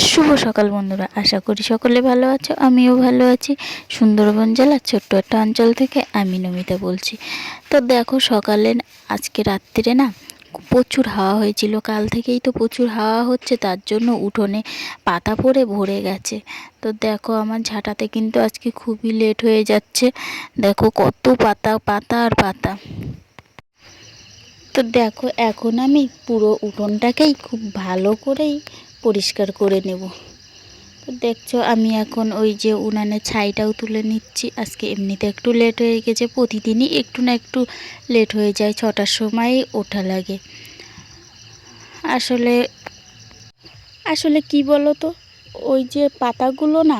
শুভ সকাল বন্ধুরা, আশা করি সকলে ভালো আছো, আমিও ভালো আছি। সুন্দরবন জেলার ছোট্ট একটা অঞ্চল থেকে আমি নমিতা বলছি। তো দেখো সকালে আজকে রাত্রিরে না প্রচুর হাওয়া হয়েছিল, কাল থেকেই তো প্রচুর হাওয়া হচ্ছে, তার জন্য উঠোনে পাতা পড়ে ভরে গেছে। তো দেখো আমার ঝাঁটাতে কিন্তু আজকে খুবই লেট হয়ে যাচ্ছে, দেখো কত পাতা পাতা আর পাতা। তো দেখো এখন আমি পুরো উঠোনটাকেই খুব ভালো করেই পরিষ্কার করে নেব। তো দেখছ, আমি এখন ওই যে উনানে ছাইটাও তুলে নিচ্ছি। আজকে এমনিতে একটু লেট হয়ে গেছে, প্রতিদিনই একটু না একটু লেট হয়ে যায়, ছটার সময় ওঠা লাগে। আসলে আসলে কি বলো তো ওই যে পাতাগুলো না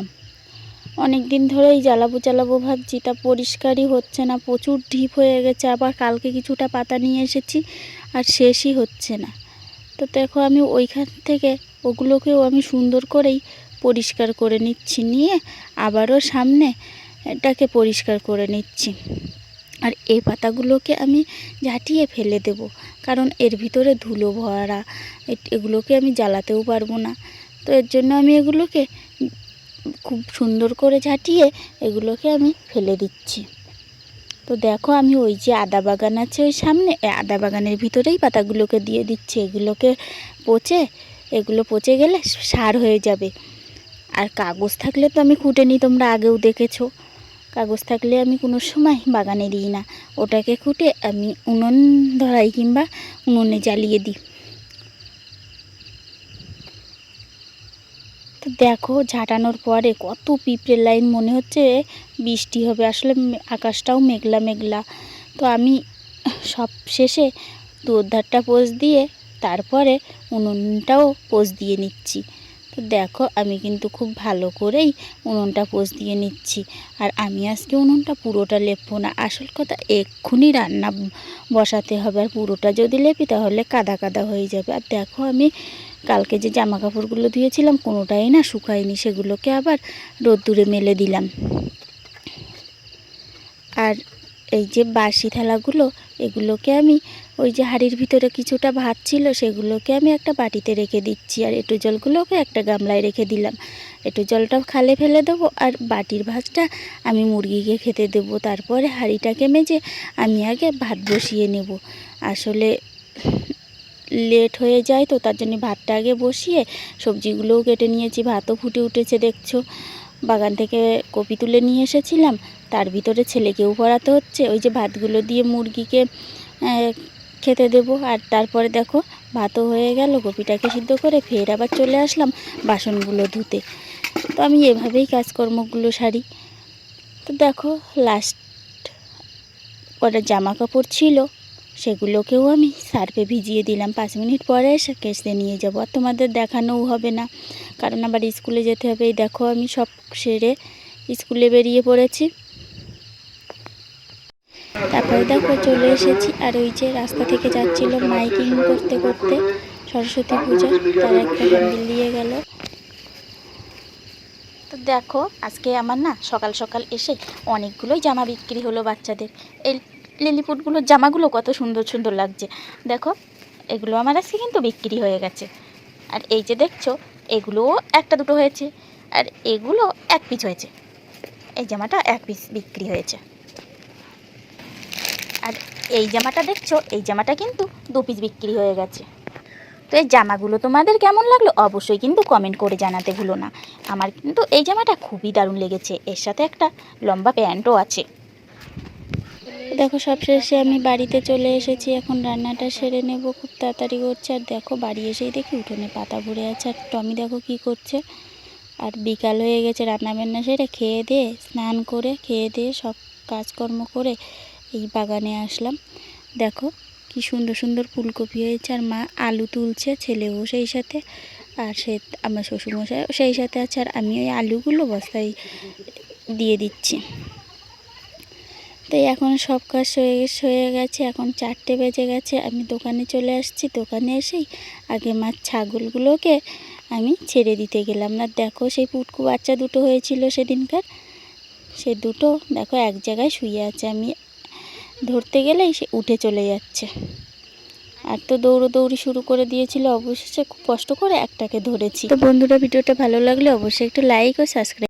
অনেক দিন ধরেই জ্বালাবো জ্বালাবো ভাবছি, তা পরিষ্কারই হচ্ছে না, প্রচুর ঢিপ হয়ে গেছে, আবার কালকে কিছুটা পাতা নিয়ে এসেছি, আর শেষই হচ্ছে না। তো দেখো, আমি ওইখান থেকে ওগুলোকেও আমি সুন্দর করেই পরিষ্কার করে নিচ্ছি। নিয়ে আবারও সামনে এটাকে পরিষ্কার করে নিচ্ছি। আর এই পাতাগুলোকে আমি ঝাঁটিয়ে ফেলে দেব। কারণ এর ভিতরে ধুলো ভরা এগুলোকে আমি জ্বালাতেও পারব না। তো এর জন্য আমি এগুলোকে খুব সুন্দর করে ঝাঁটিয়ে এগুলোকে আমি ফেলে দিচ্ছি। তো দেখো আমি ওই যে আদা বাগান আছে ওই সামনে আদা বাগানের ভিতরেই পাতাগুলোকে দিয়ে দিচ্ছি। এগুলোকে পচে এগুলো পচে গেলে সার হয়ে যাবে। আর কাগজ থাকলে তো আমি খুঁটে নিই তোমরা আগেও দেখেছ। কাগজ থাকলে আমি কোনো সময় বাগানে দিই না। ওটাকে খুঁটে আমি উনুন ধরাই কিংবা উনুনে জ্বালিয়ে দিই। তো দেখো, ঝাঁটানোর পরে কত পিঁপড়ের লাইন, মনে হচ্ছে বৃষ্টি হবে। আসলে আকাশটাও মেঘলা মেঘলা। তো আমি সব শেষে দুধারটা পোজ দিয়ে তারপরে উনুনটাও পোজ দিয়ে নিচ্ছি। তো দেখো, আমি কিন্তু খুব ভালো করেই উনুনটা পোজ দিয়ে নিচ্ছি। আর আমি আজকে উনুনটা পুরোটা লেপবো না। আসল কথা, এক্ষুনি রান্না বসাতে হবে। আর পুরোটা যদি লেপি, তাহলে কাদা কাদা হয়ে যাবে। আর দেখো, আমি কালকে যে জামা কাপড়গুলো ধুয়েছিলাম, কোনোটাই না শুকায়নি। সেগুলোকে আবার রোদ্দুরে মেলে দিলাম। আর এই যে বাসি থালাগুলো, এগুলোকে আমি ওই যে হাঁড়ির ভিতরে কিছুটা ভাত ছিল, সেগুলোকে আমি একটা বাটিতে রেখে দিচ্ছি। আর এঁটো জলগুলোকে একটা গামলায় রেখে দিলাম। এঁটো জলটা খালে ফেলে দেবো আর বাটির ভাতটা আমি মুরগিকে খেতে দেবো। তারপরে হাঁড়িটাকে মেজে আমি আগে ভাত বসিয়ে নেব। আসলে লেট হয়ে যায় তো, তার জন্য ভাতটা আগে বসিয়ে সবজিগুলোও কেটে নিয়েছি। ভাতও ফুটে উঠেছে, দেখছ। বাগান থেকে কপি তুলে নিয়ে এসেছিলাম। তার ভিতরে ছেলেকেও পড়াতে হচ্ছে। ওই যে ভাতগুলো দিয়ে মুরগিকে খেতে দেবো। আর তারপরে দেখো, ভাতও হয়ে গেল কপিটাকে সিদ্ধ করে ফের আবার চলে আসলাম বাসনগুলো ধুতে। তো আমি এভাবেই কাজকর্মগুলো সারি। তো দেখো লাস্ট কটা জামা কাপড় ছিল, সেগুলোকেও আমি সার্ফে ভিজিয়ে দিলাম। পাঁচ মিনিট পরে এসে কেসে নিয়ে যাব। আর তোমাদের দেখানোও হবে না, কারণ আবার স্কুলে যেতে হবে। এই দেখো, আমি সব সেরে স্কুলে বেরিয়ে পড়েছি। তারপরে দেখো চলে এসেছি। আর ওই যে রাস্তা থেকে যাচ্ছিল মাইকিং করতে করতে, সরস্বতী পূজার তার একটা হ্যান্ডেল দিয়ে গেল। তো দেখো, আজকে আমার না সকাল সকাল এসে অনেকগুলোই জামা বিক্রি হলো বাচ্চাদের। এই লিলিপুটগুলোর জামাগুলো কত সুন্দর সুন্দর লাগছে। দেখো, এগুলো আমার আজকে কিন্তু বিক্রি হয়ে গেছে। আর এই যে দেখছ, এগুলোও একটা দুটো হয়েছে। আর এগুলো এক পিস হয়েছে। এই জামাটা এক পিস বিক্রি হয়েছে। এই জামাটা দেখছ? এই জামাটা কিন্তু দু পিস বিক্রি হয়ে গেছে। তো এই জামাগুলো তোমাদের কেমন লাগল? অবশ্যই কিন্তু কমেন্ট করে জানাতে ভুলো না। আমার কিন্তু এই জামাটা খুবই দারুণ লেগেছে। এর সাথে একটা লম্বা প্যান্টও আছে। দেখো, সবশেষে আমি বাড়িতে চলে এসেছি। এখন রান্নাটা সেরে নেব। খুব তাড়াতাড়ি করছে। আর দেখো, বাড়ি এসেই দেখি উঠোনে পাতা ভরে আছে। আর টমি দেখো কি করছে। আর বিকাল হয়ে গেছে রান্না বান্না সেরে। খেয়ে দিয়ে, স্নান করে, খেয়ে দিয়ে সব কাজকর্ম করে এই বাগানে আসলাম। দেখো কি সুন্দর সুন্দর ফুলকপি হয়েছে আর মা আলু তুলছে, ছেলেও সেই সাথে আর সে আমার শ্বশুরমশাই সেই সাথে আছে আর আমি ওই আলুগুলো বস্তায় দিয়ে দিচ্ছি। তো এখন সব কাজ হয়ে গেছে এখন চারটে বেজে গেছে, আমি দোকানে চলে আসছি, দোকানে এসেই আগে মাছ ছাগলগুলোকে আমি ছেড়ে দিতে গেলাম। না দেখো সেই পুটকু বাচ্চা দুটো হয়েছিল সেদিনকার, সে দুটো দেখো এক জায়গায় শুয়ে আছে। আমি ধরতে গেলেই সে উঠে চলে যাচ্ছে। আর তো দৌড়ো দৌড়ি শুরু করে দিয়েছিল, অবশেষে খুব কষ্ট করে একটাকে ধরেছি। তো বন্ধুরা, ভিডিওটা ভালো লাগলে অবশ্যই একটু লাইক ও সাবস্ক্রাইব